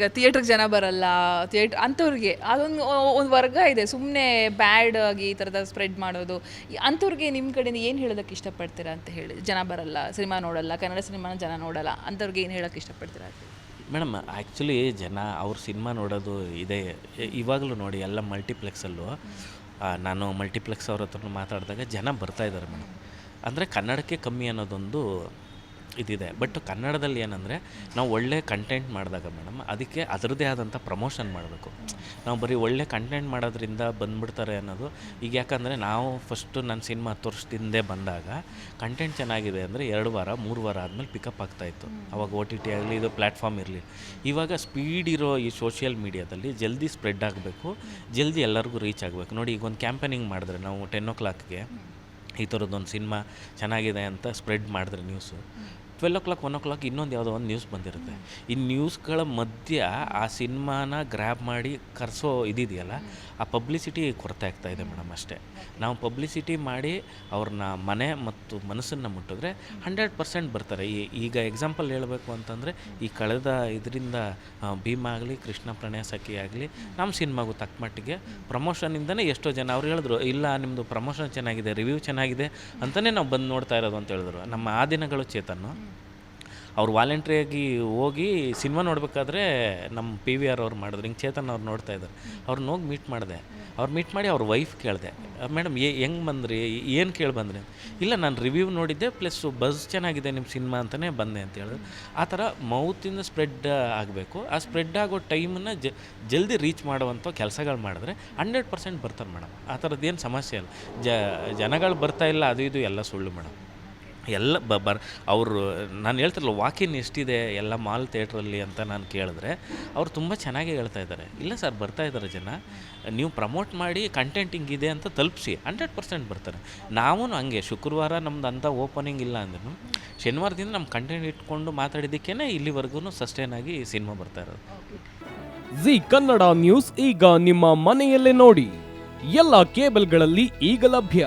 ಈಗ ಥಿಯೇಟ್ರಿಗೆ ಜನ ಬರಲ್ಲ ಥಿಯೇಟ್ರ್ ಅಂಥವ್ರಿಗೆ ಅದೊಂದು ಒಂದು ವರ್ಗ ಇದೆ. ಸುಮ್ಮನೆ ಬ್ಯಾಡ್ ಆಗಿ ಈ ಥರದ ಸ್ಪ್ರೆಡ್ ಮಾಡೋದು. ಅಂಥವ್ರಿಗೆ ನಿಮ್ಮ ಕಡೆಯಿಂದ ಏನು ಹೇಳೋದಕ್ಕೆ ಇಷ್ಟಪಡ್ತೀರಾ ಅಂತ ಹೇಳಿ. ಜನ ಬರಲ್ಲ ಸಿನಿಮಾ ನೋಡಲ್ಲ ಕನ್ನಡ ಸಿನಿಮಾನ ಜನ ನೋಡಲ್ಲ ಅಂಥವ್ರಿಗೆ ಏನು ಹೇಳೋಕ್ಕೆ ಇಷ್ಟಪಡ್ತೀರಾ? ಮೇಡಮ್ ಆ್ಯಕ್ಚುಲಿ ಜನ ಅವ್ರ ಸಿನಿಮಾ ನೋಡೋದು ಇದೆ. ಇವಾಗಲೂ ನೋಡಿ ಎಲ್ಲ ಮಲ್ಟಿಪ್ಲೆಕ್ಸಲ್ಲೂ ನಾನು ಮಲ್ಟಿಪ್ಲೆಕ್ಸ್ ಅವ್ರ ಹತ್ರ ಮಾತಾಡಿದಾಗ ಜನ ಬರ್ತಾ ಇದ್ದಾರೆ ಮೇಡಮ್. ಅಂದರೆ ಕನ್ನಡಕ್ಕೆ ಕಮ್ಮಿ ಅನ್ನೋದೊಂದು ಇದಿದೆ. ಬಟ್ ಕನ್ನಡದಲ್ಲಿ ಏನಂದರೆ, ನಾವು ಒಳ್ಳೆ ಕಂಟೆಂಟ್ ಮಾಡಿದಾಗ ಮೇಡಮ್ ಅದಕ್ಕೆ ಅದರದ್ದೇ ಆದಂಥ ಪ್ರಮೋಷನ್ ಮಾಡಬೇಕು. ನಾವು ಬರೀ ಒಳ್ಳೆ ಕಂಟೆಂಟ್ ಮಾಡೋದ್ರಿಂದ ಬಂದ್ಬಿಡ್ತಾರೆ ಅನ್ನೋದು. ಈಗ ಯಾಕಂದರೆ ನಾವು ಫಸ್ಟು ನನ್ನ ಸಿನಿಮಾ ಹತ್ತು ಬಂದಾಗ ಕಂಟೆಂಟ್ ಚೆನ್ನಾಗಿದೆ ಅಂದರೆ ಎರಡು ವಾರ, ಮೂರು ವಾರ ಆದಮೇಲೆ ಪಿಕಪ್ ಆಗ್ತಾಯಿತ್ತು ಅವಾಗ ಓ ಟಿ ಟಿ ಆಗಲಿ, ಇದು ಪ್ಲ್ಯಾಟ್ಫಾರ್ಮ್ ಇರಲಿ. ಇವಾಗ ಸ್ಪೀಡ್ ಇರೋ ಈ ಸೋಷಿಯಲ್ ಮೀಡಿಯಾದಲ್ಲಿ ಜಲ್ದಿ ಸ್ಪ್ರೆಡ್ ಆಗಬೇಕು. ಜಲ್ದಿ ಎಲ್ಲರಿಗೂ ರೀಚ್ ಆಗಬೇಕು. ನೋಡಿ, ಈಗ ಒಂದು ಕ್ಯಾಂಪೇನಿಂಗ್ ಮಾಡಿದ್ರೆ ನಾವು ಟೆನ್ ಓ ಕ್ಲಾಕ್ಗೆ ಈ ಥರದ್ದೊಂದು ಸಿನಿಮಾ ಚೆನ್ನಾಗಿದೆ ಅಂತ ಸ್ಪ್ರೆಡ್ ಮಾಡಿದ್ರೆ news twelve o'clock one o'clock ಇನ್ನೊಂದು ಯಾವುದೋ ಒಂದು ನ್ಯೂಸ್ ಬಂದಿರುತ್ತೆ. ಈ ನ್ಯೂಸ್ಗಳ ಮಧ್ಯ ಆ ಸಿನಿಮಾನ ಗ್ರ್ಯಾಬ್ ಮಾಡಿ ಕರೆಸೋ ಇದಿದೆಯಲ್ಲ, ಆ ಪಬ್ಲಿಸಿಟಿ ಕೊರತೆ ಆಗ್ತಾ ಇದೆ ಮೇಡಮ್ ಅಷ್ಟೇ. ನಾವು ಪಬ್ಲಿಸಿಟಿ ಮಾಡಿ ಅವ್ರನ್ನ ಮನೆ ಮತ್ತು ಮನಸ್ಸನ್ನು ಮುಟ್ಟಿದ್ರೆ ಹಂಡ್ರೆಡ್ ಪರ್ಸೆಂಟ್ ಬರ್ತಾರೆ. ಈ, ಈಗ ಎಕ್ಸಾಂಪಲ್ ಹೇಳಬೇಕು ಅಂತಂದರೆ, ಈ ಕಳೆದ ಇದರಿಂದ ಭೀಮ ಆಗಲಿ, ಕೃಷ್ಣ ಪ್ರಣಯ ಸಖಿ ಆಗಲಿ ನಮ್ಮ ಸಿನಿಮಾಗೂ ತಕ್ಕ ಮಟ್ಟಿಗೆ ಪ್ರಮೋಷನಿಂದನೇ ಎಷ್ಟೋ ಜನ ಅವ್ರು ಹೇಳಿದ್ರು, ಇಲ್ಲ ನಿಮ್ಮದು ಪ್ರಮೋಷನ್ ಚೆನ್ನಾಗಿದೆ ರಿವ್ಯೂ ಚೆನ್ನಾಗಿದೆ ಅಂತಲೇ ನಾವು ಬಂದು ನೋಡ್ತಾ ಇರೋದು ಅಂತ ಹೇಳಿದ್ರು. ನಮ್ಮ ಆ ದಿನಗಳು ಚೇತನ್ನು. ಅವ್ರು ವಾಲಂಟ್ರಿಯಾಗಿ ಹೋಗಿ ಸಿನಿಮಾ ನೋಡಬೇಕಾದ್ರೆ ನಮ್ಮ ಪಿ ವಿ ಆರ್ ಅವ್ರು ಮಾಡಿದ್ರು. ಹಿಂಗೆ ಚೇತನ್ ಅವ್ರು ನೋಡ್ತಾ ಇದ್ದಾರೆ. ಅವ್ರನ್ನ ಹೋಗಿ ಮೀಟ್ ಮಾಡಿದೆ. ಅವ್ರು ಮೀಟ್ ಮಾಡಿ ಅವ್ರ ವೈಫ್ ಕೇಳಿದೆ ಮೇಡಮ್ ಏ ಹೆಂಗೆ ಬಂದ್ರಿ? ಏನು ಕೇಳಿ ಬಂದ್ರಿ? ಇಲ್ಲ, ನಾನು ರಿವ್ಯೂ ನೋಡಿದ್ದೆ ಪ್ಲಸ್ ಬಸ್ ಚೆನ್ನಾಗಿದೆ ನಿಮ್ಮ ಸಿನಿಮಾ ಅಂತಲೇ ಬಂದೆ, ಅಂತ ಹೇಳಿದ್ರು. ಆ ಥರ ಮೌತಿಂದ ಸ್ಪ್ರೆಡ್ ಆಗಬೇಕು. ಆ ಸ್ಪ್ರೆಡ್ ಆಗೋ ಟೈಮನ್ನು ಜಲ್ದಿ ರೀಚ್ ಮಾಡುವಂಥ ಕೆಲಸಗಳು ಮಾಡಿದ್ರೆ ಹಂಡ್ರೆಡ್ ಪರ್ಸೆಂಟ್ ಬರ್ತಾರೆ ಮೇಡಮ್ ಆ ಥರದ್ದು ಏನು ಸಮಸ್ಯೆ ಇಲ್ಲ. ಜನಗಳು ಬರ್ತಾ ಇಲ್ಲ, ಅದು ಇದು ಎಲ್ಲ ಸುಳ್ಳು ಮೇಡಮ್ ಎಲ್ಲ ಬ ಬರ್ ಅವರು, ನಾನು ಹೇಳ್ತಿರಲ್ಲ ವಾಕಿನ್ ಎಷ್ಟಿದೆ? ಎಲ್ಲ ಮಾಲ್ ಥಿಯೇಟ್ರಲ್ಲಿ ಅಂತ ನಾನು ಕೇಳಿದ್ರೆ, ಅವ್ರು ತುಂಬ ಚೆನ್ನಾಗಿ ಹೇಳ್ತಾ ಇದ್ದಾರೆ. ಇಲ್ಲ ಸರ್, ಬರ್ತಾ ಇದ್ದಾರೆ ಜನ. ನೀವು ಪ್ರಮೋಟ್ ಮಾಡಿ ಕಂಟೆಂಟ್ ಹಿಂಗಿದೆ ಅಂತ ತಲುಪಿಸಿ, ಹಂಡ್ರೆಡ್ ಪರ್ಸೆಂಟ್ ಬರ್ತಾರೆ. ನಾವು ಹಂಗೆ, ಶುಕ್ರವಾರ ನಮ್ದು ಅಂಥ ಓಪನಿಂಗ್ ಇಲ್ಲ ಅಂದ್ರೂ ಶನಿವಾರದಿಂದ ನಮ್ಮ ಕಂಟೆಂಟ್ ಇಟ್ಕೊಂಡು ಮಾತಾಡಿದ್ದಕ್ಕೇ ಇಲ್ಲಿವರೆಗೂ ಸಸ್ಟೈನ್ ಆಗಿ ಸಿನಿಮಾ ಬರ್ತಾ ಇರೋದು. ಜಿ ಕನ್ನಡ ನ್ಯೂಸ್ ಈಗ ನಿಮ್ಮ ಮನೆಯಲ್ಲೇ ನೋಡಿ. ಎಲ್ಲ ಕೇಬಲ್ಗಳಲ್ಲಿ ಈಗ ಲಭ್ಯ.